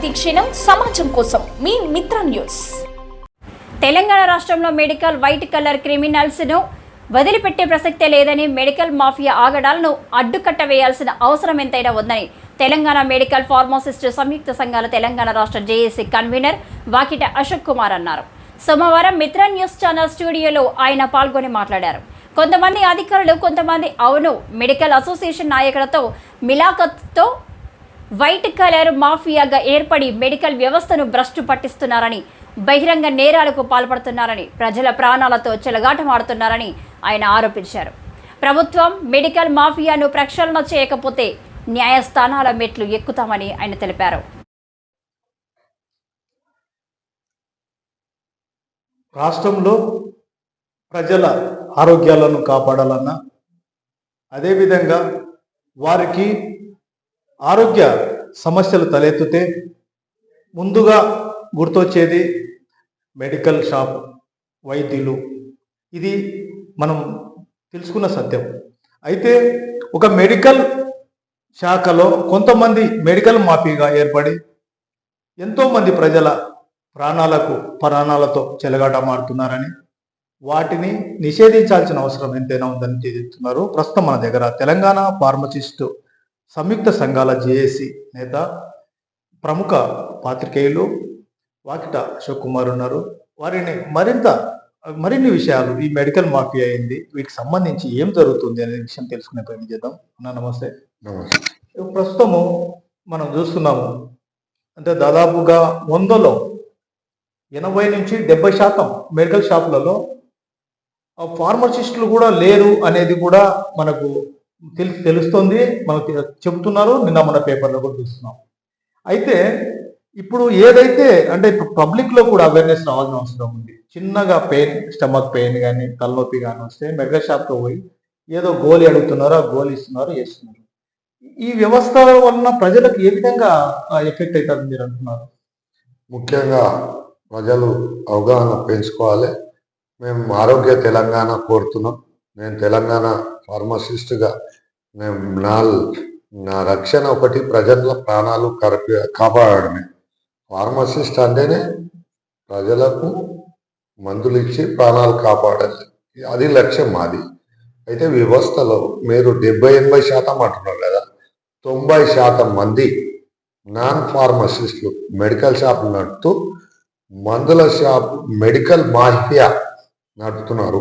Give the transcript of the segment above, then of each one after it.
ప్రతిక్షణం సమాజం కోసం మీ మిత్ర న్యూస్. తెలంగాణ రాష్ట్రంలో మెడికల్ వైట్ కలర్ క్రిమినల్స్ను వదిలిపెట్టే ప్రసక్తే లేదని మెడికల్ మాఫియా ఆగడాలను అడ్డుకట్ట వేయాల్సిన అవసరం ఎంతైనా ఉందని తెలంగాణ మెడికల్ ఫార్మాసిస్ట్ సంయుక్త సంఘాల తెలంగాణ రాష్ట్ర జేఏసీ కన్వీనర్ వాకిట అశోక్ కుమార్ అన్నారు. సోమవారం మిత్ర న్యూస్ ఛానల్ స్టూడియోలో ఆయన పాల్గొని మాట్లాడారు. కొంతమంది అధికారులు కొంతమంది అవును మెడికల్ అసోసియేషన్ నాయకులతో మిలాఖత్తో వైట్ కలర్ మాఫియాగా ఏర్పడి మెడికల్ వ్యవస్థను భ్రష్టు పట్టిస్తున్నారని బహిరంగ నేరాలకు పాల్పడుతున్నారని ప్రజల ప్రాణాలతో చెలగాటమాడుతున్నారని ఆయన ఆరోపించారు. ప్రభుత్వం మెడికల్ మాఫియాను ప్రక్షాళన చేయకపోతే న్యాయస్థానాల మెట్లు ఎక్కుతామని ఆయన తెలిపారు. రాష్ట్రంలో ప్రజల ఆరోగ్యాలను కాపాడాలన్నా అదేవిధంగా వారికి ఆరోగ్య సమస్యలు తలెత్తితే ముందుగా గుర్తొచ్చేది మెడికల్ షాప్ వైద్యులు. ఇది మనం తెలుసుకున్న సత్యం. అయితే ఒక మెడికల్ శాఖలో కొంతమంది మెడికల్ మాఫీగా ఏర్పడి ఎంతోమంది ప్రజల ప్రాణాలకు ప్రాణాలతో చెలగాటమాడుతున్నారని వాటిని నిషేధించాల్సిన అవసరం ఎంతైనా ఉందని చెప్తున్నారు ప్రస్తుతం మన దగ్గర తెలంగాణ ఫార్మసిస్ట్ సంయుక్త సంఘాల జేఏసీ నేత ప్రముఖ పాత్రికేయులు వాకిట అశోక్ కుమార్ ఉన్నారు. వారిని మరింత మరిన్ని విషయాలు ఈ మెడికల్ మాఫియా అయింది వీటికి సంబంధించి ఏం జరుగుతుంది అనే విషయం తెలుసుకునే ప్రయత్నం చేద్దాం. అన్న నమస్తే. ప్రస్తుతము మనం చూస్తున్నాము అంటే దాదాపుగా వందలో ఎనభై నుంచి డెబ్బై శాతం మెడికల్ షాపులలో ఆ ఫార్మసిస్టులు కూడా లేరు అనేది కూడా మనకు తెలు తెలుస్తుంది. మనకు చెబుతున్నారు. నిన్న మన పేపర్లో కూడా చూస్తున్నాం. అయితే ఇప్పుడు ఏదైతే అంటే ఇప్పుడు పబ్లిక్లో కూడా అవేర్నెస్ రావాల్సిన అవసరం ఉంది. చిన్నగా పెయిన్ స్టమక్ పెయిన్ కానీ తలనొప్పి కానీ వస్తే మెడికల్ షాప్కి పోయి ఏదో గోలి అడుగుతున్నారు ఆ గోళీ ఇస్తున్నారు వేస్తున్నారు ఈ వ్యవస్థ వలన ప్రజలకు ఏ విధంగా ఎఫెక్ట్ అవుతుంది మీరు అంటున్నారు? ముఖ్యంగా ప్రజలు అవగాహన పెంచుకోవాలి. మేము ఆరోగ్య తెలంగాణ కోరుతున్నాం. నేను తెలంగాణ ఫార్మసిస్ట్గా నేను నా నా రక్షణ ఒకటి ప్రజల ప్రాణాలు కరపి కాపాడమే ఫార్మసిస్ట్ అంటేనే ప్రజలకు మందులు ఇచ్చి ప్రాణాలు కాపాడాలి. అది లక్ష్యం మాది. అయితే వ్యవస్థలో మీరు డెబ్బై ఎనభై శాతం అంటున్నారు కదా తొంభై శాతం మంది నాన్ ఫార్మసిస్టులు మెడికల్ షాపులు నడుపుతూ మందుల షాప్ మెడికల్ మాఫియా నడుపుతున్నారు.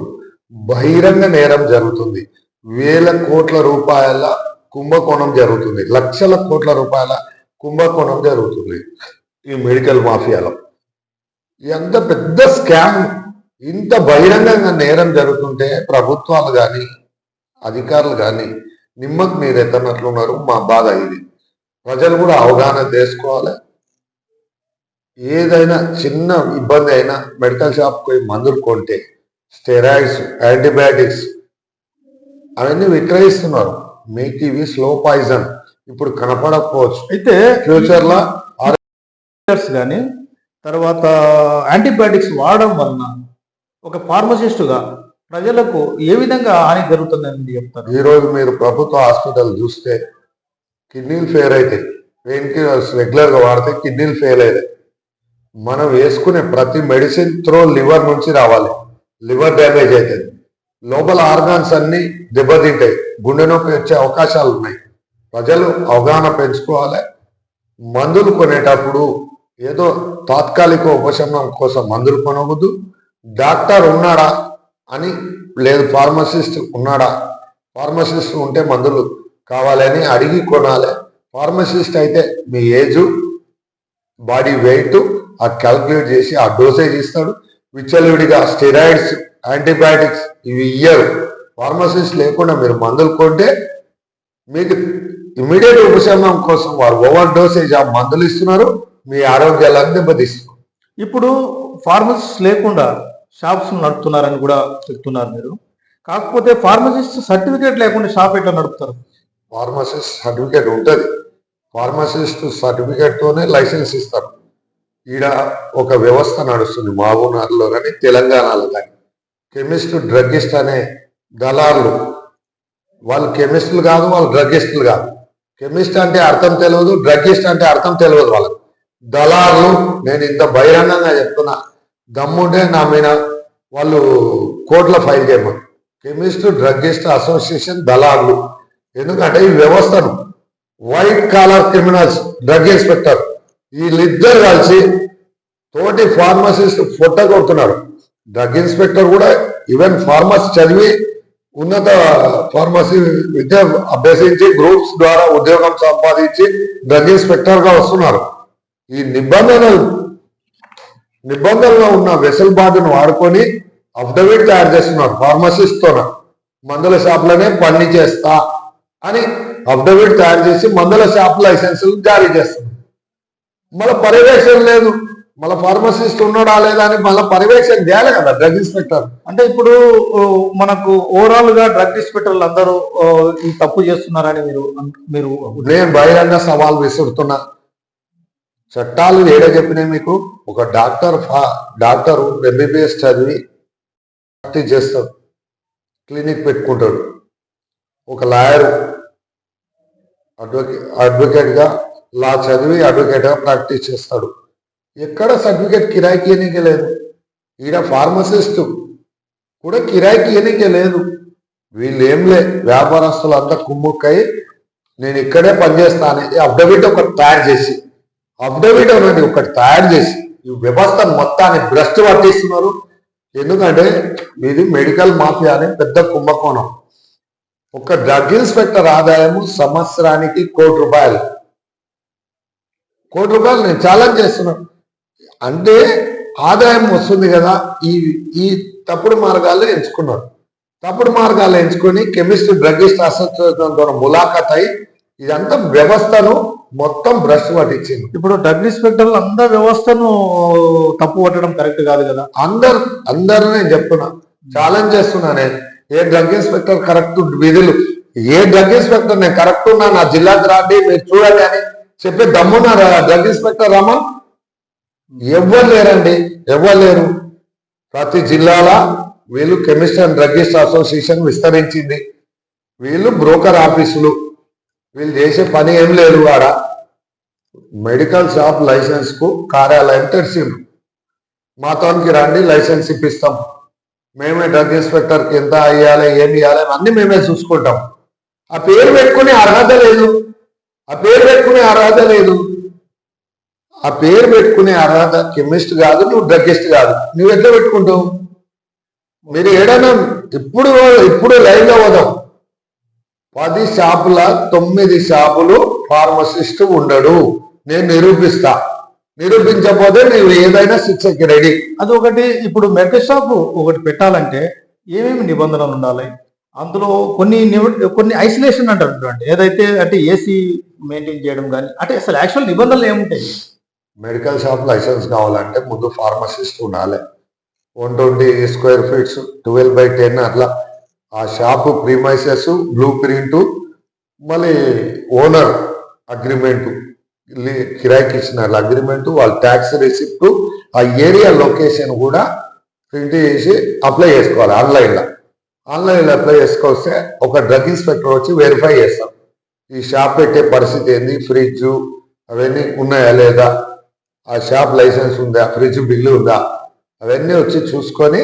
బహిరంగ నేరం జరుగుతుంది. వేల కోట్ల రూపాయల కుంభకోణం జరుగుతుంది. లక్షల కోట్ల రూపాయల కుంభకోణం జరుగుతుంది. ఈ మెడికల్ మాఫియాలో. ఎంత పెద్ద స్కామ్ ఇంత బహిరంగంగా నేరం జరుగుతుంటే ప్రభుత్వాలు కానీ అధికారులు కానీ నిమ్మకు మీరు ఎత్తనట్లున్నారు మా బాధ ఇది. ప్రజలు కూడా అవగాహన చేసుకోవాలి. ఏదైనా చిన్న ఇబ్బంది అయినా మెడికల్ షాప్కి పోయి మందులు కొంటే స్టెరాయిడ్స్ యాంటీబయాటిక్స్ అవన్నీ విక్రయిస్తున్నారు. మీకు ఇవి స్లో పాయిజన్. ఇప్పుడు కనపడకపోవచ్చు. అయితే ఫ్యూచర్లో డాక్టర్స్ కానీ తర్వాత యాంటీబయాటిక్స్ వాడడం వలన ఒక ఫార్మసిస్టుగా ప్రజలకు ఏ విధంగా హాని జరుగుతుందని చెప్తారు? ఈ రోజు మీరు ప్రభుత్వ హాస్పిటల్ చూస్తే కిడ్నీలు ఫెయిల్ అవుతాయి పెయిన్ కిల్లర్స్ రెగ్యులర్గా వాడితే కిడ్నీలు ఫెయిల్ అవుతాయి మనం వేసుకునే ప్రతి మెడిసిన్ త్రో లివర్ నుంచి రావాలి. లివర్ డ్యామేజ్ అవుతుంది. లోపల ఆర్గాన్స్ అన్ని దెబ్బతింటాయి. గుండె నొప్పి వచ్చే అవకాశాలు ఉన్నాయి. ప్రజలు అవగాహన పెంచుకోవాలి. మందులు కొనేటప్పుడు ఏదో తాత్కాలిక ఉపశమనం కోసం మందులు కొనవద్దు. డాక్టర్ ఉన్నాడా అని లేదు ఫార్మసిస్ట్ ఉన్నాడా? ఫార్మసిస్ట్ ఉంటే మందులు కావాలని అడిగి కొనాలి. ఫార్మసిస్ట్ అయితే మీ ఏజు బాడీ వెయిట్ ఆ క్యాల్కులేట్ చేసి ఆ డోసేజ్ ఇస్తాడు. విచ్చలవిడిగా స్టెరాయిడ్స్ యాంటీబయాటిక్స్ ఇవి ఇయ్యరు. ఫార్మసిస్ట్ లేకుండా మీరు మందులు కొంటే మీకు ఇమీడియట్ ఉపశమనం కోసం వారు ఓవర్ డోసేజ్ ఆ మందులు ఇస్తున్నారు మీ ఆరోగ్యాలను దెబ్బతీస్తున్నారు ఇప్పుడు ఫార్మసిస్ట్ లేకుండా షాప్స్ నడుపుతున్నారని కూడా చెప్తున్నారు మీరు. కాకపోతే ఫార్మసిస్ట్ సర్టిఫికేట్ లేకుండా షాప్ ఎట్లా నడుపుతారు? ఫార్మసిస్ట్ సర్టిఫికేట్ ఉంటుంది. ఫార్మసిస్ట్ సర్టిఫికేట్ తోనే లైసెన్స్ ఇస్తారు. ఈడ ఒక వ్యవస్థ నడుస్తుంది మహబూబ్నగర్లో కానీ తెలంగాణలో కానీ కెమిస్ట్ డ్రగ్గిస్ట్ అనే దళారులు. వాళ్ళు కెమిస్టులు కాదు వాళ్ళు డ్రగ్గిస్టులు కాదు. కెమిస్ట్ అంటే అర్థం తెలియదు డ్రగ్గిస్ట్ అంటే అర్థం తెలియదు వాళ్ళకి. దళారులు నేను ఇంత బహిరంగంగా చెప్తున్నా దమ్ముంటే నా మీద వాళ్ళు కోర్టులో ఫైల్ చేయమని కెమిస్ట్ డ్రగ్గిస్ట్ అసోసియేషన్ దళారులు. ఎందుకంటే ఈ వ్యవస్థను white collar criminals drug inspector వీళ్ళిద్దరు కలిసి తోటి ఫార్మసిస్ట్ ఫొట్ట కొడుతున్నారు. డ్రగ్ ఇన్స్పెక్టర్ కూడా ఈవెన్ ఫార్మసీ చదివి ఉన్నత ఫార్మసీ విద్య అభ్యసించి గ్రూప్స్ ద్వారా ఉద్యోగం సంపాదించి డ్రగ్ ఇన్స్పెక్టర్గా వస్తున్నారు. ఈ నిబంధనలు నిబంధనలో ఉన్న వెసులుబాటును వాడుకొని అఫిడవిట్ తయారు చేస్తున్నారు ఫార్మసిస్ట్తో మందుల షాప్లోనే పని చేస్తా అని అఫిడవిట్ తయారు చేసి మందుల షాప్ లైసెన్సులు జారీ చేస్తున్నారు. మళ్ళీ పర్యవేక్షణ లేదు. మళ్ళీ ఫార్మసిస్ట్ ఉన్నాడా లేదా అని మళ్ళీ పర్యవేక్షణ చేయాలి కదా డ్రగ్ ఇన్స్పెక్టర్ అంటే ఇప్పుడు మనకు ఓవరాల్గా డ్రగ్ ఇన్స్పెక్టర్లు అందరూ ఈ తప్పు చేస్తున్నారని మీరు మీరు నేను బహిరంగ సవాల్ విసురుతున్నా. చట్టాలు ఏడే చెప్పినాయి మీకు? ఒక డాక్టర్ ఫా- doctor M B B S చదివి ప్రాక్టీస్ చేస్తాడు. క్లినిక్ పెట్టుకుంటాడు. ఒక లాయర్ అడ్వకేట్ అడ్వకేట్గా లా చదివి అడ్వకేట్గా ప్రాక్టీస్ చేస్తాడు. ఎక్కడ సర్టిఫికేట్ కిరాయికి ఎన్నిక లేదు? ఈడ ఫార్మసిస్ట్ కూడా కిరాయికి ఎన్నిక లేదు? వీళ్ళు ఏం లే వ్యాపారస్తులు అంతా కుమ్ముక్కై నేను ఇక్కడే పనిచేస్తాను. అఫిడవిట్ ఒకటి తయారు చేసి అఫిడవిట్ అనేది ఒకటి తయారు చేసి ఈ వ్యవస్థను మొత్తాన్ని భ్రష్టు పట్టిస్తున్నారు. ఎందుకంటే ఇది మెడికల్ మాఫియా అనే పెద్ద కుంభకోణం. ఒక డ్రగ్ ఇన్స్పెక్టర్ ఆదాయము సంవత్సరానికి కోటి రూపాయలు. కోటి రూపాయలు నేను ఛాలెంజ్ చేస్తున్నాను అంటే ఆదాయం వస్తుంది కదా ఈ ఈ తప్పుడు మార్గాల్లో ఎంచుకున్నారు. తప్పుడు మార్గాలు ఎంచుకొని కెమిస్ట్ డ్రగిస్ట్ అసోసియేషన్ ద్వారా ములాఖాత్ అయి ఇదంతా వ్యవస్థను మొత్తం భ్రష్టు పట్టించింది. ఇప్పుడు డ్రగ్ ఇన్స్పెక్టర్లు అందరి వ్యవస్థను తప్పు పట్టడం కరెక్ట్ కాదు కదా? అందరు అందరూ నేను చెప్తున్నా. ఛాలెంజ్ చేస్తున్నా నేను. ఏ డ్రగ్ ఇన్స్పెక్టర్ కరెక్ట్ విధులు ఏ డ్రగ్ ఇన్స్పెక్టర్ నేను కరెక్ట్ ఉన్నా నా జిల్లాకి రాండి మీరు చూడండి అని చెప్పే దమ్మున్నారా? డ్రగ్ ఇన్స్పెక్టర్ రమన్ ఎవ్వరు లేరండి ఎవ్వరు లేరు. ప్రతి జిల్లాల వీళ్ళు కెమిస్ట్ అండ్ డ్రగ్గిస్ట్ అసోసియేషన్ విస్తరించింది. వీళ్ళు బ్రోకర్ ఆఫీసులు. వీళ్ళు చేసే పని ఏం లేదు వాడ మెడికల్ షాప్ లైసెన్స్కు కార్యాలయం తెరిచిండ్రు. మాతోనికి రండి లైసెన్స్ ఇప్పిస్తాం. మేమే డ్రగ్ ఇన్స్పెక్టర్కి ఎంత అయ్యాలి ఏమి ఇవ్వాలి అన్ని మేమే చూసుకుంటాం. ఆ పేరు పెట్టుకునే అర్హత లేదు. ఆ పేరు పెట్టుకునే అర్హత లేదు. ఆ పేరు పెట్టుకునే అర్హత కెమిస్ట్ కాదు నువ్వు డ్రగ్గిస్ట్ కాదు. నువ్వు ఎట్లా పెట్టుకుంటావు? మీరు ఏడైనా ఇప్పుడు ఇప్పుడు లైన్లో పోదాం. పది షాపుల తొమ్మిది షాపులు ఫార్మసిస్ట్ ఉండడు. నేను నిరూపిస్తా. నిరూపించకపోతే నువ్వు ఏదైనా శిక్షకి రెడీ. అది ఒకటి ఇప్పుడు మెడికల్ షాప్ ఒకటి పెట్టాలంటే ఏమేమి నిబంధనలు ఉండాలి? అందులో కొన్ని కొన్ని ఐసోలేషన్ అంటారు చూడండి. ఏదైతే అంటే ఏసీ మెయింటైన్ చేయడం కానీ అంటే అసలు యాక్చువల్ నిబంధనలు ఏముంటాయి? మెడికల్ షాప్ లైసెన్స్ కావాలంటే ముందు ఫార్మసిస్ట్ ఉండాలి. One twenty square feets twelve by ten అట్లా. ఆ షాప్ ప్రీమైసెస్ బ్లూ ప్రింట్ మళ్ళీ ఓనర్ అగ్రిమెంట్ కిరాయికి ఇచ్చిన అగ్రిమెంట్ వాళ్ళ ట్యాక్స్ రిసిప్ట్ ఆ ఏరియా లొకేషన్ కూడా ప్రింట్ చేసి అప్లై చేసుకోవాలి ఆన్లైన్లో. ఆన్లైన్లో అప్లై చేసుకొస్తే ఒక డ్రగ్ ఇన్స్పెక్టర్ వచ్చి వెరిఫై చేస్తాం. ఈ షాప్ పెట్టే పరిస్థితి ఏంది? ఫ్రిడ్జ్ అవన్నీ ఉన్నాయా లేదా? ఆ షాప్ లైసెన్స్ ఉందా? ఫ్రిడ్జ్ బిల్లు ఉందా? అవన్నీ వచ్చి చూసుకొని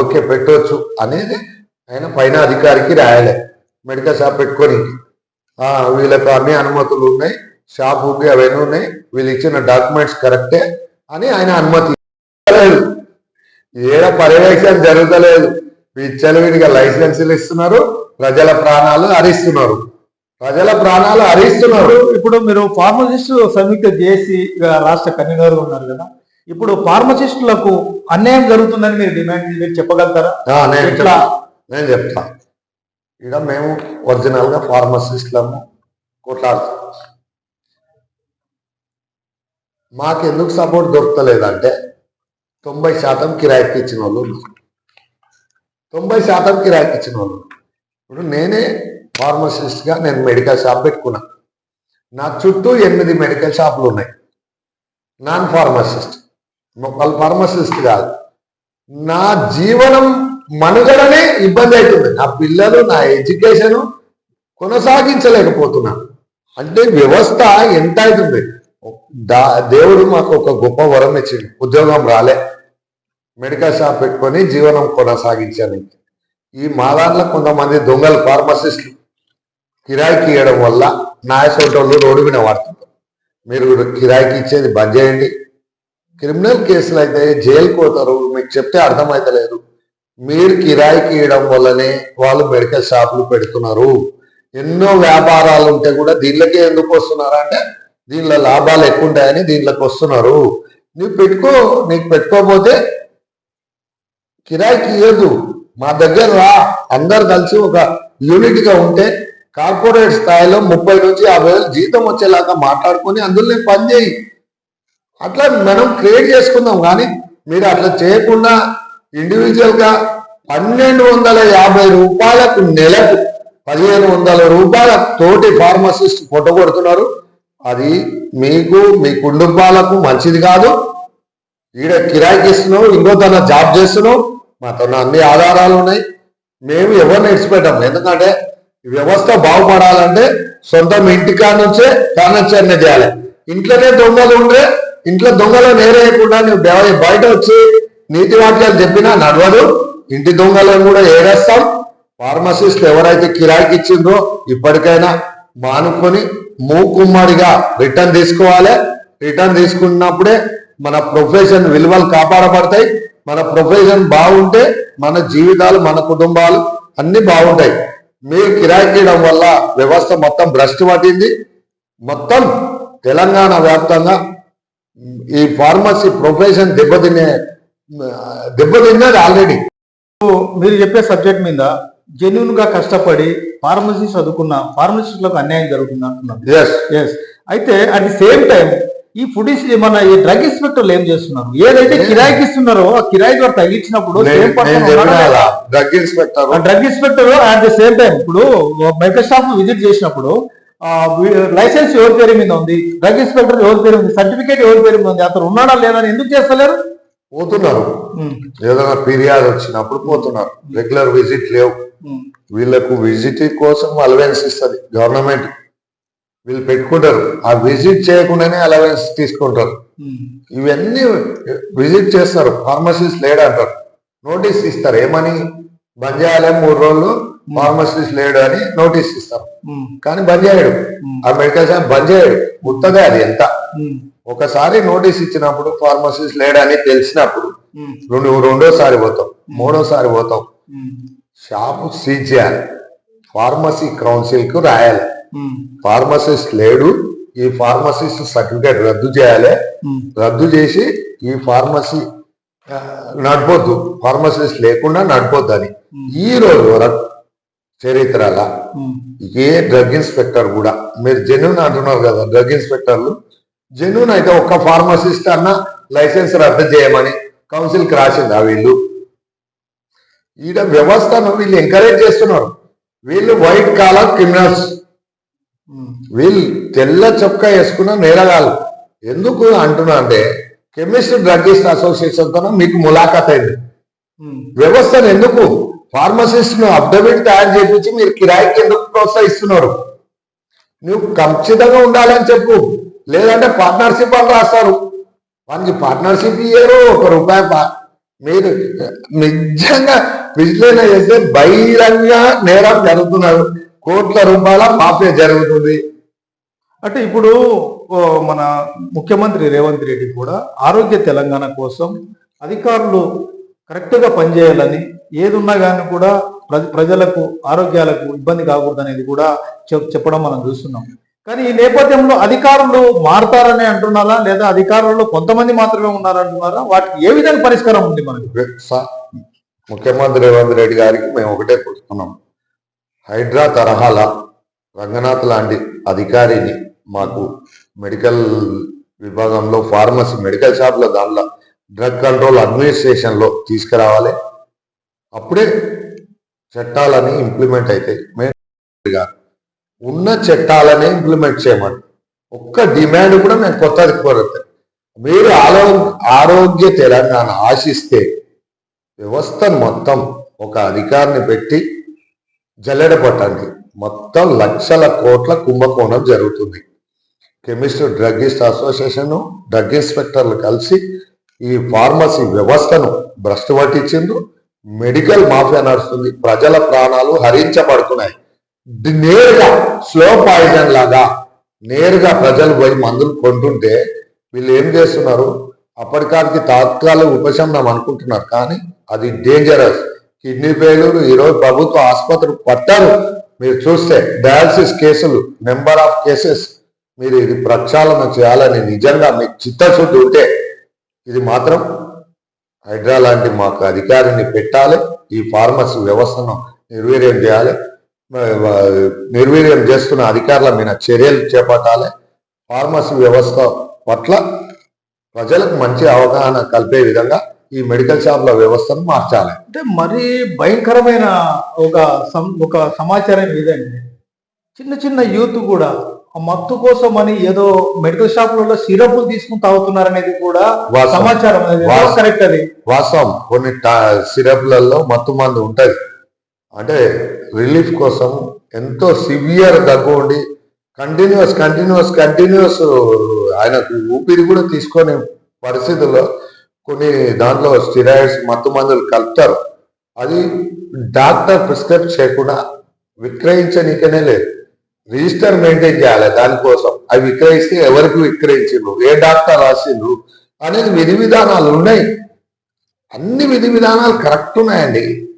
ఓకే పెట్టవచ్చు అనేది ఆయన పైన అధికారికి రాయాలి. మెడికల్ షాప్ పెట్టుకొని. వీళ్ళకు అన్ని అనుమతులు ఉన్నాయి. షాప్ ఉంది అవన్నీ ఉన్నాయి. వీళ్ళు ఇచ్చిన డాక్యుమెంట్స్ కరెక్టే అని ఆయన అనుమతి ఇవ్వలేదు. ఏడ పర్యవేక్షణ జరుగుతలేదు. విచ్చలవిడిగా లైసెన్సులు ఇస్తున్నారు ప్రజల ప్రాణాలు హరిస్తున్నారు ప్రజల ప్రాణాలు హరిస్తున్నారు ఇప్పుడు మీరు ఫార్మసిస్ట్ సంయుక్త జేసి రాష్ట్ర కన్వీనర్ ఉన్నారు కదా ఇప్పుడు ఫార్మసిస్టులకు అన్యాయం జరుగుతుందని మీరు డిమాండ్ మీరు చెప్పగలుగుతారా నేను? చెప్తా. నేను చెప్తా ఇక్కడ మేము ఒరిజినల్గా ఫార్మసిస్ట్లము కొట్లాడుతాం మాకెందుకు సపోర్ట్ దొరకలేదంటే తొంభై శాతం కిరాయికి ఇచ్చిన వాళ్ళు ఉన్నారు. తొంభై శాతం కిరాయికి ఇచ్చిన వాళ్ళు ఇప్పుడు నేనే ఫార్మసిస్ట్గా నేను మెడికల్ షాప్ పెట్టుకున్నా. నా చుట్టూ ఎనిమిది మెడికల్ షాపులు ఉన్నాయి. Non pharmacist. వాళ్ళు ఫార్మసిస్ట్ కాదు. నా జీవనం మనుగడనే ఇబ్బంది అవుతుంది నా పిల్లలు నా ఎడ్యుకేషన్ కొనసాగించలేకపోతున్నా అంటే వ్యవస్థ ఎంత అవుతుంది? దా దేవుడు మాకు ఒక గొప్ప వరం ఇచ్చింది ఉద్యోగం రాలే. మెడికల్ షాప్ పెట్టుకొని జీవనం కొనసాగించాను ఈ మా దాంట్లో కొంతమంది దొంగలు ఫార్మసిస్టులు కిరాయికి ఇవ్వడం వల్ల నాయసోటోళ్ళు రోడ్డు మీద వాడుతున్నారు మీరు కిరాయికి ఇచ్చేది బంద్ చేయండి. క్రిమినల్ కేసులు అయితే జైలుకు పోతారు. మీకు చెప్తే అర్థమైతలేదు. మీరు కిరాయికి ఇవ్వడం వల్లనే వాళ్ళు మెడికల్ షాపులు పెడుతున్నారు. ఎన్నో వ్యాపారాలు ఉంటే కూడా దీనిలోకే ఎందుకు వస్తున్నారు అంటే దీనిలో లాభాలు ఎక్కువ ఉంటాయని దీంట్లోకి వస్తున్నారు. నువ్వు పెట్టుకో నీకు పెట్టుకోకపోతే కిరాయికి ఇవ్వదు మా దగ్గర రా. అందరు కలిసి ఒక యూనిట్గా ఉంటే కార్పొరేట్ స్థాయిలో ముప్పై నుంచి యాభై వేలు జీతం వచ్చేలాగా మాట్లాడుకొని అందులో పని చేయి. అట్లా మనం క్రియేట్ చేసుకుందాం కానీ మీరు అట్లా చేయకుండా ఇండివిజువల్గా పన్నెండు వందల యాభై రూపాయలకు నెలకు పదిహేను వందల రూపాయల తోటి ఫార్మసిస్ట్ ఫోటో కొడుతున్నారు. అది మీకు మీ కుటుంబాలకు మంచిది కాదు. ఈడ కిరాయికి ఇస్తున్నావు ఇంకో తన జాబ్ చేస్తున్నావు. మాతో అన్ని ఆధారాలు ఉన్నాయి. మేము ఎవరిని ఇడిచిపెట్టాం ఎందుకంటే వ్యవస్థ బాగుపడాలంటే సొంతం ఇంటికా నుంచే కార్యాచరణ చేయాలి. ఇంట్లోనే దొంగలు ఉంటే ఇంట్లో దొంగలు నేరేయకుండా నువ్వు బయట వచ్చి నీతి వాక్యాలు చెప్పినా నడవదు. ఇంటి దొంగలను కూడా ఏడేస్తాం. ఫార్మసిస్ట్ ఎవరైతే కిరాయికి ఇచ్చిందో ఇప్పటికైనా మానుకొని మూకుమ్మడిగా రిటర్న్ తీసుకోవాలి. రిటర్న్ తీసుకున్నప్పుడే మన ప్రొఫెషన్ విలువలు కాపాడబడతాయి. మన ప్రొఫెషన్ బాగుంటే మన జీవితాలు మన కుటుంబాలు అన్ని బాగుంటాయి. మీరు కిరాయికి ఇవ్వడం వల్ల వ్యవస్థ మొత్తం భ్రష్టు పట్టింది. మొత్తం తెలంగాణ వ్యాప్తంగా ఈ ఫార్మసీ ప్రొఫెషన్ దెబ్బతినే దెబ్బతిన్నది ఆల్రెడీ. మీరు చెప్పే సబ్జెక్ట్ మీద జెన్యున్గా కష్టపడి ఫార్మసీ చదువుకున్న ఫార్మసిస్టులకు అన్యాయం జరుగుతుంది అంటున్నారు ఎస్ ఎస్ అయితే అట్ ది సేమ్ టైం ఈ ఫుడ్ మన ఈ డ్రగ్ ఇన్స్పెక్టర్లు ఏం చేస్తున్నారు? ఏదైతే కిరాయికి ఇస్తున్నారో ఆ కిరాయి ద్వారా తగ్గించినప్పుడు? Drug inspector drug inspector at the same time ఇప్పుడు మెడికల్ షాప్ విజిట్ చేసినప్పుడు లైసెన్స్ ఎవరి పేరు మీద ఉంది? డ్రగ్ ఇన్స్పెక్టర్ ఎవరి పేరు ఉంది? సర్టిఫికేట్ ఎవరి పేరు మీద ఉంది? అతను ఉన్నాడా లేదా ఎందుకు చేస్తలేరు? పోతున్నారు. ఏదైనా ఫిర్యాదు వచ్చినప్పుడు పోతున్నారు. రెగ్యులర్ విజిట్ లేవు. వీళ్ళకు విజిట్ కోసం అలవెన్స్ ఇస్తుంది. గవర్నమెంట్ వీళ్ళు పెట్టుకుంటారు. ఆ విజిట్ చేయకుండానే అలవెన్స్ తీసుకుంటారు. ఉమ్, ఇవన్నీ విజిట్ చేస్తారు. ఫార్మసిస్ట్ లేడు అంటారు నోటీస్ ఇస్తారు. ఏమని? బంద్ చేయాలి మూడు రోజులు ఫార్మసిస్ట్ లేడు అని నోటీస్ ఇస్తారు. ఉమ్, కానీ బంద్ చేయడు ఆ మెడికల్ షాప్ బంద్ చేయడు ఉత్తగా అది ఎంత? ఒకసారి నోటీస్ ఇచ్చినప్పుడు ఫార్మసిస్ట్ లేడని తెలిసినప్పుడు నువ్వు రెండోసారి పోతావు. మూడోసారి ఉమ్, షాపు సీజ్ చేయాలి. ఫార్మసీ కౌన్సిల్కు రాయాలి. ఫార్మసిస్ట్ లేడు ఈ ఫార్మసిస్ట్ సర్టిఫికేట్ రద్దు చేయాలి. ఉమ్, రద్దు చేసి ఈ ఫార్మసీ నడపొద్దు. ఫార్మసిస్ట్ లేకుండా నడపొద్దు అని ఈ రోజు వరకు చరిత్రల ఏ డ్రగ్ ఇన్స్పెక్టర్ కూడా మీరు జెన్యున్ అంటున్నారు కదా డ్రగ్ ఇన్స్పెక్టర్లు. జెన్యున్ అయితే ఒక్క ఫార్మసిస్ట్ అన్న లైసెన్స్ రద్దు చేయమని కౌన్సిల్కి రాసింది ఆ వీళ్ళు? ఈడ వ్యవస్థను వీళ్ళు ఎంకరేజ్ చేస్తున్నారు. వీళ్ళు వైట్ కాలర్ క్రిమినల్స్. వీళ్ళు తెల్ల చొక్కా వేసుకున్న నేరగాళ్ళు. ఎందుకు అంటున్నా అంటే కెమిస్ట్ డ్రగ్గిస్ట్ అసోసియేషన్తో మీకు ములాఖాత్ అయింది. వ్యవస్థను ఎందుకు? ఫార్మసిస్ట్ను అప్డేట్ తయారు చేపించి మీరు కిరాయికి ఎందుకు ప్రోత్సహిస్తున్నారు. నువ్వు ఖచ్చితంగా ఉండాలని చెప్పు. లేదంటే పార్ట్నర్షిప్ అని రాస్తారు. వానికి పార్ట్నర్షిప్ ఇయ్యరు ఒక రూపాయి మీరు నిజంగా విశ్లేషణ చేస్తే బహిరంగ నేరం జరుగుతున్నారు కోట్ల రూపాయల మాఫియా జరుగుతుంది. అంటే ఇప్పుడు మన ముఖ్యమంత్రి రేవంత్ రెడ్డి కూడా ఆరోగ్య తెలంగాణ కోసం అధికారులు కరెక్ట్గా పనిచేయాలని ఏది ఉన్నా కానీ కూడా ప్ర- ప్రజలకు ఆరోగ్యాలకు ఇబ్బంది కాకూడదు అనేది కూడా చెప్- చెప్పడం మనం చూస్తున్నాం. కానీ ఈ నేపథ్యంలో అధికారులు మారతారని అంటున్నారా? లేదా అధికారుల్లో కొంతమంది మాత్రమే ఉన్నారంటున్నారా? వాటికి ఏ విధంగా పరిష్కారం ఉంది మనకి? ముఖ్యమంత్రి రేవంత్ రెడ్డి గారికి మేము ఒకటే కూర్చున్నాం హైడ్రా తరహాల రంగనాథ్ లాంటి అధికారిని మాకు మెడికల్ విభాగంలో ఫార్మసీ మెడికల్ షాప్లో దానిలో డ్రగ్ కంట్రోల్ అడ్మినిస్ట్రేషన్లో తీసుకురావాలి. అప్పుడే చట్టాలని ఇంప్లిమెంట్ అవుతాయి. ఉన్న చట్టాలనే ఇంప్లిమెంట్ చేయమని ఒక్క డిమాండ్ కూడా మేము కొత్తది కోరతాం మీరు ఆరోగ్య ఆరోగ్య తెలంగాణ ఆశిస్తే వ్యవస్థను మొత్తం ఒక అధికారిని పెట్టి జల్లెడ పట్టడానికి మొత్తం లక్షల కోట్ల కుంభకోణం జరుగుతుంది. కెమిస్ట్ డ్రగ్గిస్ట్ అసోసియేషన్ డ్రగ్ ఇన్స్పెక్టర్లు కలిసి ఈ ఫార్మసీ వ్యవస్థను భ్రష్టు పట్టించిండ్రు. మెడికల్ మాఫియా నడుస్తుంది. ప్రజల ప్రాణాలు హరించబడుతున్నాయి. నేరుగా స్లో పాయిజన్ లాగా నేరుగా ప్రజలు పోయి మందులు కొంటుంటే వీళ్ళు ఏం చేస్తున్నారు? అప్పటికాడికి తాత్కాలిక ఉపశమనం అనుకుంటున్నారు. కానీ అది డేంజరస్ కిడ్నీ ఫెయిల్యూర్ ఈరోజు ప్రభుత్వ ఆసుపత్రి పట్టారు మీరు చూస్తే డయాలసిస్ కేసులు నెంబర్ ఆఫ్ కేసెస్. మీరు ఇది ప్రక్షాళన చేయాలని నిజంగా మీకు చిత్తశుద్ధి ఉంటే ఇది మాత్రం హైడ్రా లాంటి మాకు అధికారిని పెట్టాలి. ఈ ఫార్మసీ వ్యవస్థను నిర్వీర్యం చేయాలి. నిర్వీర్యం చేస్తున్న అధికారుల మీద చర్యలు చేపట్టాలి. ఫార్మసీ వ్యవస్థ పట్ల ప్రజలకు మంచి అవగాహన కల్పే విధంగా ఈ మెడికల్ షాప్ల వ్యవస్థను మార్చాలి. అంటే మరీ భయంకరమైన ఒక ఒక సమాచారం ఏదండి చిన్న చిన్న యూత్ కూడా ఆ మత్తు కోసం అని ఏదో మెడికల్ షాపులలో సిరప్లు తీసుకుని తాగుతున్నారనేది కూడా. సమాచారం. కరెక్ట్ అది. వాస్తవం. కొన్ని సిరప్లలో మత్తు మందు ఉంటది అంటే రిలీఫ్ కోసం ఎంతో సివియర్ దగ్గు ఉండి కంటిన్యూస్ కంటిన్యూస్ కంటిన్యూస్ ఆయనకు ఊపిరి కూడా తీసుకొని పరిస్థితుల్లో కొన్ని దాంట్లో స్టిరాయిడ్స్ మత్తు మందులు కలుపుతారు. అది డాక్టర్ ప్రిస్క్రైబ్ చేయకుండా విక్రయించనీకనే లేదు. రిజిస్టర్ మెయింటైన్ చేయాలి దానికోసం. అవి విక్రయిస్తే ఎవరికి విక్రయించిండ్రు ఏ డాక్టర్ రాసిండ్రు? అనేది విధి విధానాలు ఉన్నాయి. అన్ని విధి విధానాలు కరెక్ట్ ఉన్నాయండి.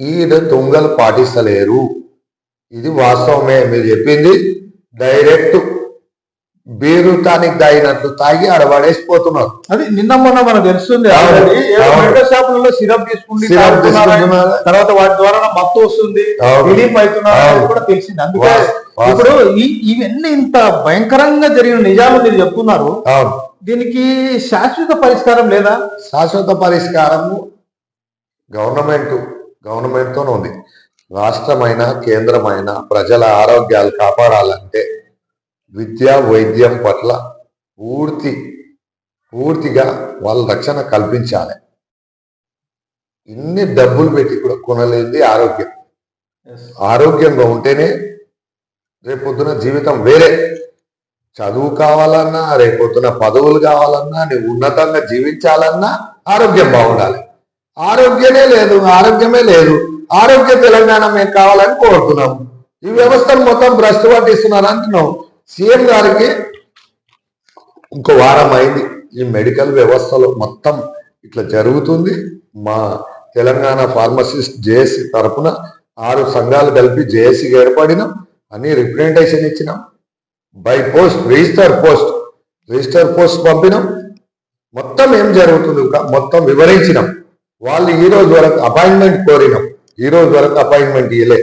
ఈడ దొంగలు పాటిస్తలేరు. ఇది వాస్తవమే మీరు చెప్పింది. డైరెక్ట్ బీరు టానిక్ తాగినట్లు తాగి ఆడ పడేసిపోతున్నారు. అది నిన్న మొన్న మనకు తెలుస్తుంది. షాపులలో సిరప్ తీసుకుంటే. తర్వాత వాటి ద్వారా మత్తు వస్తుంది. రిలీఫ్ అవుతున్నారు. కూడా తెలిసింది. అందుకే ఇప్పుడు ఇవన్నీ ఇంత భయంకరంగా జరిగిన నిజాలు మీరు చెప్తున్నారు. దీనికి శాశ్వత పరిష్కారం లేదా? శాశ్వత పరిష్కారము గవర్నమెంట్ గవర్నమెంట్ తోనే ఉంది. రాష్ట్రమైన కేంద్రమైన ప్రజల ఆరోగ్యాలు కాపాడాలంటే విద్య వైద్యం పట్ల పూర్తి పూర్తిగా వాళ్ళ రక్షణ కల్పించాలి. ఇన్ని డబ్బులు పెట్టి కూడా కొనలేనిది ఆరోగ్యం. ఆరోగ్యంగా ఉంటేనే రేపొద్దున జీవితం వేరే. చదువు కావాలన్నా రేపొద్దున పదవులు కావాలన్నా నువ్వు ఉన్నతంగా జీవించాలన్నా ఆరోగ్యం బాగుండాలి. ఆరోగ్యమే లేదు ఆరోగ్యమే లేదు. ఆరోగ్య తెలంగాణ మేము కావాలని కోరుతున్నాం ఈ వ్యవస్థను మొత్తం భ్రష్టు పట్టిస్తున్నారు అంటున్నాం సీఎం గారికి ఇంకో వారం అయింది. ఈ మెడికల్ వ్యవస్థలో మొత్తం ఇట్లా జరుగుతుంది. మా తెలంగాణ ఫార్మసిస్ట్ జేఏసీ తరపున ఆరు సంఘాలు కలిపి జేఏసీకి ఏర్పడినాం. అన్ని రిప్రజెంటేషన్ ఇచ్చినాం. By post register post register post పంపినాం. మొత్తం ఏం జరుగుతుంది మొత్తం వివరించినాం. వాళ్ళు ఈ రోజు వరకు అపాయింట్మెంట్ కోరినాం. ఈ రోజు వరకు అపాయింట్మెంట్ ఇవ్వలే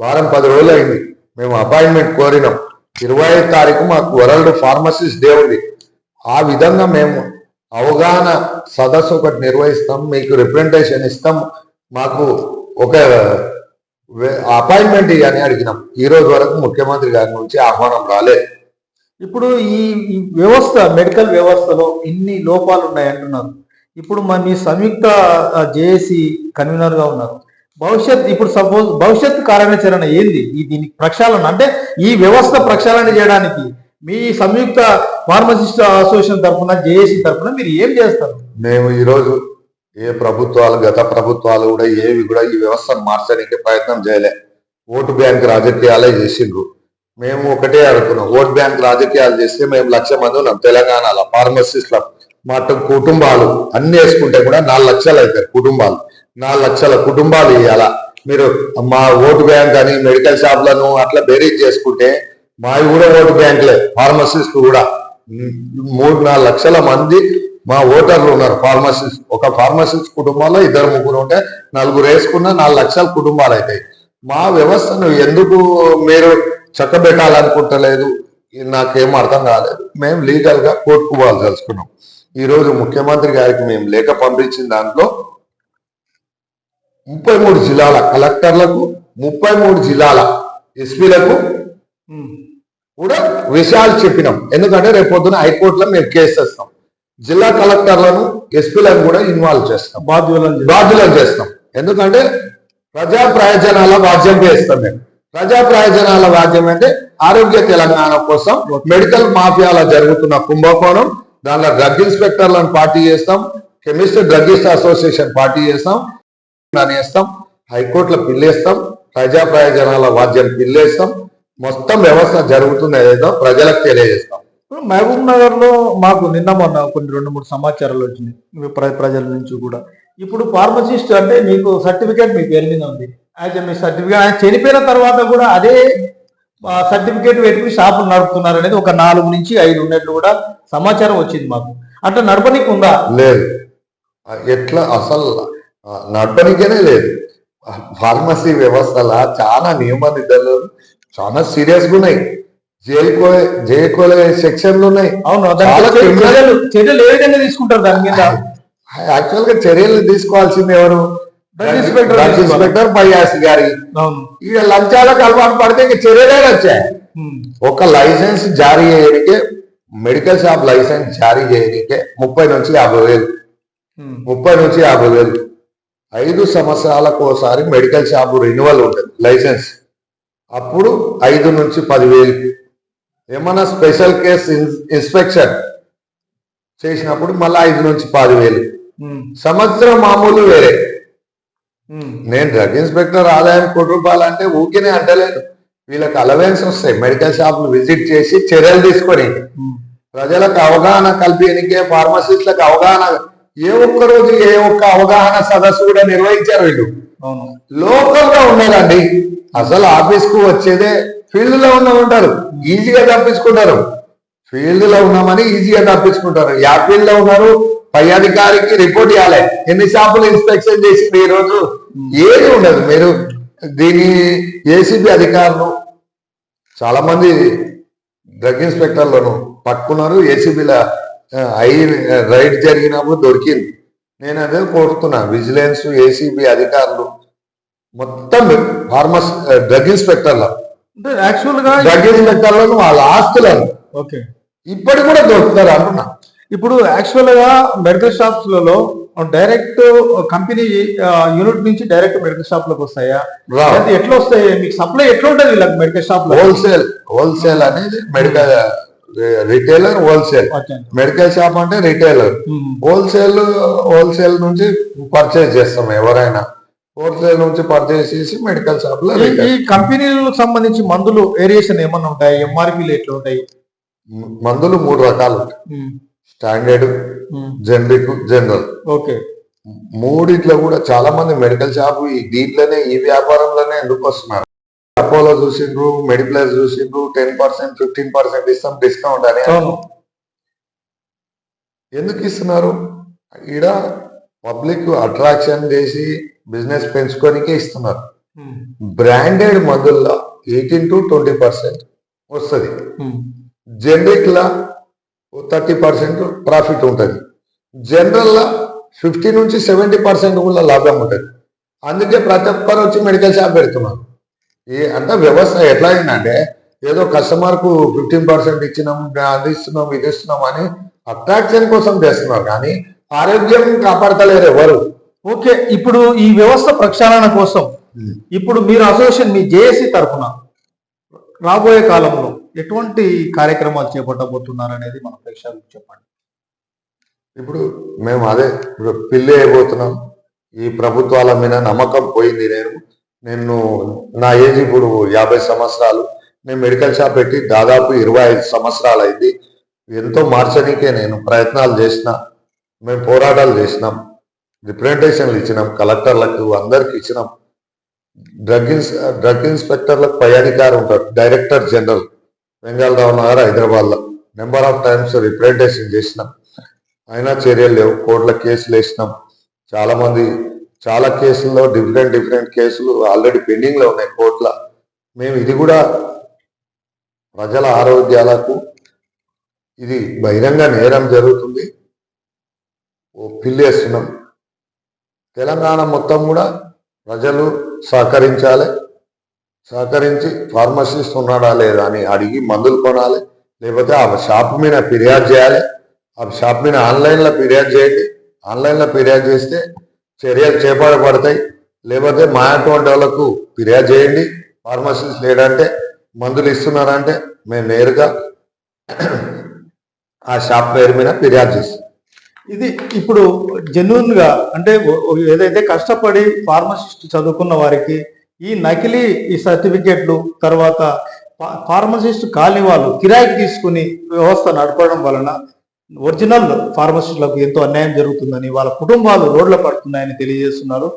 వారం పది రోజులు అయింది మేము అపాయింట్మెంట్ కోరినాం. ఇరవై తారీఖు మాకు వరల్డ్ ఫార్మసిస్ట్ డే ఉంది. ఆ విధంగా మేము అవగాహన సదస్సు ఒకటి నిర్వహిస్తాం మీకు రిప్రజెంటేషన్ ఇస్తాం. మాకు ఒక అపాయింట్మెంట్ అని అడిగినాం. ఈ రోజు వరకు ముఖ్యమంత్రి గారి నుంచి ఆహ్వానం రాలేదు ఇప్పుడు ఈ వ్యవస్థ మెడికల్ వ్యవస్థలో ఇన్ని లోపాలు ఉన్నాయి అంటున్నారు ఇప్పుడు మన మీ సంయుక్త జేఏసీ కన్వీనర్గా ఉన్నారు. భవిష్యత్ ఇప్పుడు సపోజ్ భవిష్యత్ కార్యాచరణ ఏంది? ఈ దీనికి ప్రక్షాళన అంటే ఈ వ్యవస్థ ప్రక్షాళన చేయడానికి మీ సంయుక్త ఫార్మసిస్ట్ అసోసియేషన్ తరఫున జేఏసీ తరఫున మీరు ఏం చేస్తారు? మేము ఈరోజు ఏ ప్రభుత్వాలు గత ప్రభుత్వాలు కూడా ఏవి కూడా ఈ వ్యవస్థను మార్చడానికి ప్రయత్నం చేయలే. ఓటు బ్యాంక్ రాజకీయాలే చేసిండ్రు. మేము ఒకటే అడుగుతున్నాం ఓట్ బ్యాంక్ రాజకీయాలు చేస్తే మేము లక్ష మంది ఉన్నాం. తెలంగాణలో ఫార్మసిస్ట్ల మా కుటుంబాలు అన్ని వేసుకుంటే కూడా నాలుగు లక్షలు అవుతాయి కుటుంబాలు. నాలుగు లక్షల కుటుంబాలు ఇవ్వాల మీరు మా ఓటు బ్యాంక్ అని మెడికల్ షాప్లను అట్లా బేరీజ్ చేసుకుంటే మా కూడా ఓటు బ్యాంకులే ఫార్మసిస్ట్ కూడా. మూడు నాలుగు లక్షల మంది మా ఓటర్లు ఉన్నారు ఫార్మసిస్ట్ ఒక ఫార్మసిస్ట్ కుటుంబంలో ఇద్దరు ముగ్గురు ఉంటే నలుగురు వేసుకున్న నాలుగు లక్షల కుటుంబాలు అవుతాయి. మా వ్యవస్థను ఎందుకు మీరు చక్కబెట్టాలనుకుంటలేదు? నాకేం అర్థం కాలేదు. మేము లీగల్గా కోర్టుకు తెలుసుకున్నాం ఈ రోజు ముఖ్యమంత్రి గారికి మేము లేఖ పంపించిన దాంట్లో ముప్పై మూడు జిల్లాల కలెక్టర్లకు ముప్పై మూడు జిల్లాల ఎస్పీలకు కూడా విషయాలు చెప్పినాం. ఎందుకంటే రేపు పొద్దున హైకోర్టులో మేము కేసు చేస్తాం జిల్లా కలెక్టర్లను ఎస్పీలను కూడా ఇన్వాల్వ్ చేస్తాం. బాధ్యులను బాధ్యులను చేస్తాం. ఎందుకంటే ప్రజా ప్రయోజనాల బాధ్యం చేస్తాం మేము. ప్రజా ప్రయోజనాల రాజ్యం అంటే ఆరోగ్య తెలంగాణ కోసం మెడికల్ మాఫియాలో జరుగుతున్న కుంభకోణం దానిలో డ్రగ్ ఇన్స్పెక్టర్లను పార్టీ చేస్తాం కెమిస్ట్ డ్రగ్గిస్ట్ అసోసియేషన్ పార్టీ చేస్తాం దాన్ని వేస్తాం హైకోర్టులో పిల్లేస్తాం ప్రజా ప్రయోజనాల వాద్యం పిల్లేస్తాం మొత్తం వ్యవస్థ జరుగుతుంది ఏదో ప్రజలకు తెలియజేస్తాం. ఇప్పుడు మహబూబ్ నగర్లో మాకు నిన్న మొన్న కొన్ని రెండు మూడు సమాచారాలు వచ్చినాయి ప్ర- ప్రజల నుంచి కూడా. ఇప్పుడు ఫార్మసిస్ట్ అంటే మీకు సర్టిఫికేట్ మీ పేరు మీద ఉంది. యాజ్ మీ సర్టిఫికేట్ ఆయన చనిపోయిన తర్వాత కూడా అదే సర్టిఫికేట్ పెట్టుకుని షాపులు నడుపుతున్నారు అనేది ఒక నాలుగు నుంచి ఐదు ఉన్నట్లు కూడా సమాచారం వచ్చింది మాకు. అట్లా నడపనీకి ఉందా? లేదు. ఎట్లా? అసలు నడపనికేనే లేదు. ఫార్మసీ వ్యవస్థల చాలా నియమ నిబంధనలు చాలా సీరియస్గా ఉన్నాయి. జైలుకో జైలుకోలే సెక్షన్లు ఉన్నాయి. అవును చర్యలు చర్యలు ఏ విధంగా తీసుకుంటారు దాని మీద? యాక్చువల్గా చర్యలు తీసుకోవాల్సింది ఎవరు? ఇన్స్పెక్టర్ పైయాసి గారి ఇక లంచాలకు అలవాటు పడితే ఇక చర్యలే వచ్చాయి. ఒక లైసెన్స్ జారీ చేయడానికే మెడికల్ షాప్ లైసెన్స్ జారీ చేయడానికే ముప్పై నుంచి యాభై వేలు. ముప్పై నుంచి యాభై వేలు. ఐదు సంవత్సరాలకు ఒకసారి మెడికల్ షాప్ రెన్యువల్ ఉంటుంది లైసెన్స్. అప్పుడు ఐదు నుంచి పదివేలు ఏమన్నా స్పెషల్ కేస్ ఇన్స్పెక్షన్ చేసినప్పుడు మళ్ళీ ఐదు నుంచి పదివేలు. సంవత్సరం మామూలు వేరే. నేను డ్రగ్ ఇన్స్పెక్టర్ ఆదాయం కోటి రూపాయలు అంటే ఊరికేనే అంటలేదు. వీళ్ళకి అలవెన్స్ వస్తాయి. మెడికల్ షాప్లు విజిట్ చేసి చర్యలు తీసుకొని ఉమ్. ప్రజలకు అవగాహన కల్పించే ఫార్మసిస్టులకు అవగాహన ఏ ఒక్క రోజు ఏ ఒక్క అవగాహన సదస్సు కూడా నిర్వహించారు వీళ్ళు. లోకల్గా ఉన్నారండి అసలు ఆఫీస్కు వచ్చేదే ఫీల్డ్లో ఉన్న ఉంటారు ఈజీగా తప్పించుకుంటారు. ఫీల్డ్లో ఉన్నామని ఈజీగా తప్పించుకుంటారు. యా ఫీల్డ్లో ఉన్నారు. పై అధికారికి రిపోర్ట్ ఇవ్వాలి ఎన్ని షాపులు ఇన్స్పెక్షన్ చేసి ఈ రోజు? ఏది ఉండదు. మీరు దీని ఏసీబీ అధికారులు చాలా మంది డ్రగ్ ఇన్స్పెక్టర్లను పట్టుకున్నారు. ఏసీబీల ఐ రైడ్ జరిగినప్పుడు దొరికింది. నేను అదే కోరుతున్నా. విజిలెన్స్ ఏసీబీ అధికారులు మొత్తం ఫార్మస్ డ్రగ్ ఇన్స్పెక్టర్ల. అంటే యాక్చువల్గా డ్రగ్ ఇన్స్పెక్టర్లను వాళ్ళ ఆస్తులను ఓకే. ఇప్పటికి కూడా దొరుకుతారు అంటున్నా. ఇప్పుడు యాక్చువల్గా మెడికల్ షాప్స్లలో డైరెక్ట్ కంపెనీ యూనిట్ నుంచి డైరెక్ట్ మెడికల్ షాప్లోకి వస్తాయా ఎట్లా వస్తాయి? మీకు సప్లై ఎట్లా ఉంటది వీళ్ళకి మెడికల్ షాప్లో హోల్సేల్ హోల్సేల్ అనేది medical retailer wholesale. Medical shop అంటే రిటైలర్. హోల్సేల్ హోల్సేల్ నుంచి పర్చేజ్ చేస్తాం ఎవరైనా. హోల్సేల్ నుంచి పర్చేజ్ చేసి మెడికల్ షాప్లో ఈ- కంపెనీలకు సంబంధించి మందులు వేరియేషన్ ఏమన్నా ఉంటాయి? ఎంఆర్పీలు ఎట్లా ఉంటాయి? మందులు మూడు రకాలు ఉంటాయి. ఉమ్. స్టాండర్డ్ ఉమ్. Generic general. ఓకే. మూడిట్లో కూడా చాలా మంది మెడికల్ షాప్ ఈ దీంట్లోనే ఈ వ్యాపారంలోనే ఎందుకు వస్తున్నారు? అపోలో చూసిండ్రు మెడిప్లస్ చూసిండ్రు టెన్ పర్సెంట్ ఫిఫ్టీన్ పర్సెంట్ ఇస్తాం డిస్కౌంట్ అని ఎందుకు ఇస్తున్నారు? ఈడ పబ్లిక్ అట్రాక్షన్ చేసి బిజినెస్ పెంచుకోనికే ఇస్తున్నారు. ఉమ్. బ్రాండెడ్ మందుల్లో ఎయిటీన్ టు ట్వంటీ పర్సెంట్ వస్తుంది. ఉమ్. థర్టీ పర్సెంట్ ప్రాఫిట్ ఉంటుంది. జనరల్ లా ఫిఫ్టీ నుంచి సెవెంటీ పర్సెంట్ కూడా లాభం ఉంటుంది. అందుకే ప్రతి ఒక్కరు వచ్చి మెడికల్ షాప్ పెడుతున్నారు. ఈ అంటే వ్యవస్థ ఎట్లా అయిందంటే ఏదో కస్టమర్కు ఫిఫ్టీన్ పర్సెంట్ ఇచ్చినాం అది ఇస్తున్నాం ఇది ఇస్తున్నాం అని అట్రాక్షన్ కోసం చేస్తున్నారు. కానీ ఆరోగ్యం కాపాడతలేరు ఎవరు. ఓకే ఇప్పుడు ఈ వ్యవస్థ ప్రక్షాళన కోసం ఇప్పుడు మీరు అసోసియేషన్ మీ జేఏసీ తరఫున రాబోయే కాలంలో ఎటువంటి కార్యక్రమాలు చేపట్టబోతున్నారు అనేది మన ప్రేక్షకులకు చెప్పండి. ఇప్పుడు మేము అదే ఇప్పుడు పిల్లి అయిపోతున్నాం. ఈ ప్రభుత్వాల మీద నమ్మకం పోయింది నేను. నేను నా ఏజ్ ఇప్పుడు యాభై సంవత్సరాలు. నేను మెడికల్ షాప్ పెట్టి దాదాపు ఇరవై ఐదు సంవత్సరాలు అయింది. ఎంతో మార్చడానికే నేను ప్రయత్నాలు చేసిన మేము పోరాటాలు చేసినాం. రిప్రజెంటేషన్లు ఇచ్చినాం కలెక్టర్లకు అందరికి ఇచ్చినాం. డ్రగ్ ఇన్స్ డ్రగ్ ఇన్స్పెక్టర్లకు పై అధికారి ఉంటారు డైరెక్టర్ జనరల్. వెంగళరావు నగర్ హైదరాబాద్లో. నెంబర్ ఆఫ్ టైమ్స్ రిప్రజెంటేషన్ చేసినాం. అయినా చర్యలు లేవు. కోర్టుల కేసులు వేసినాం. చాలా మంది చాలా కేసుల్లో డిఫరెంట్ డిఫరెంట్ కేసులు ఆల్రెడీ పెండింగ్లో ఉన్నాయి కోర్టుల. మేము ఇది కూడా ప్రజల ఆరోగ్యాలకు ఇది బహిరంగ నేరం జరుగుతుంది. ఓ పిల్లేస్తున్నాం తెలంగాణ మొత్తం కూడా ప్రజలు సహకరించాలి. సహకరించి ఫార్మసిస్ట్ ఉన్నాడా లేదా అని అడిగి మందులు కొనాలి. లేకపోతే ఆ షాప్ మీద ఫిర్యాదు చేయాలి. ఆ షాప్ మీద ఆన్లైన్లో ఫిర్యాదు చేయండి. ఆన్లైన్లో ఫిర్యాదు చేస్తే చర్యలు చేపడబడతాయి. లేకపోతే మా అటువంటి వాళ్ళకు ఫిర్యాదు చేయండి. ఫార్మసిస్ట్ లేడంటే మందులు ఇస్తున్నారంటే మేము నేరుగా ఆ షాప్ పేరు మీద ఫిర్యాదు చేస్తాం. ఇది ఇప్పుడు జెన్యున్గా అంటే ఏదైతే కష్టపడి ఫార్మసిస్ట్ చదువుకున్న వారికి ఈ నకిలీ ఈ సర్టిఫికేట్లు తర్వాత ఫార్మసిస్ట్ కాని వాళ్ళు కిరాయికి తీసుకుని వ్యవస్థ నడపడం వలన ఒరిజినల్ ఫార్మసిస్టులకు ఎంతో అన్యాయం జరుగుతుందని వాళ్ళ కుటుంబాలు రోడ్ల పడుతున్నాయని తెలియజేస్తున్నారు.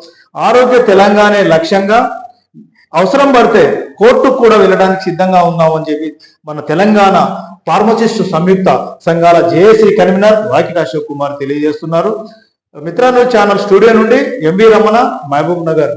ఆరోగ్య తెలంగాణ లక్ష్యంగా అవసరం పడితే కోర్టుకు కూడా వెళ్ళడానికి సిద్ధంగా ఉన్నామని చెప్పి మన తెలంగాణ ఫార్మసిస్టు సంయుక్త సంఘాల J A C convener Vakit Ashok Kumar తెలియజేస్తున్నారు. మిత్రాను ఛానల్ స్టూడియో నుండి ఎంవి రమణ మహబూబ్ నగర్.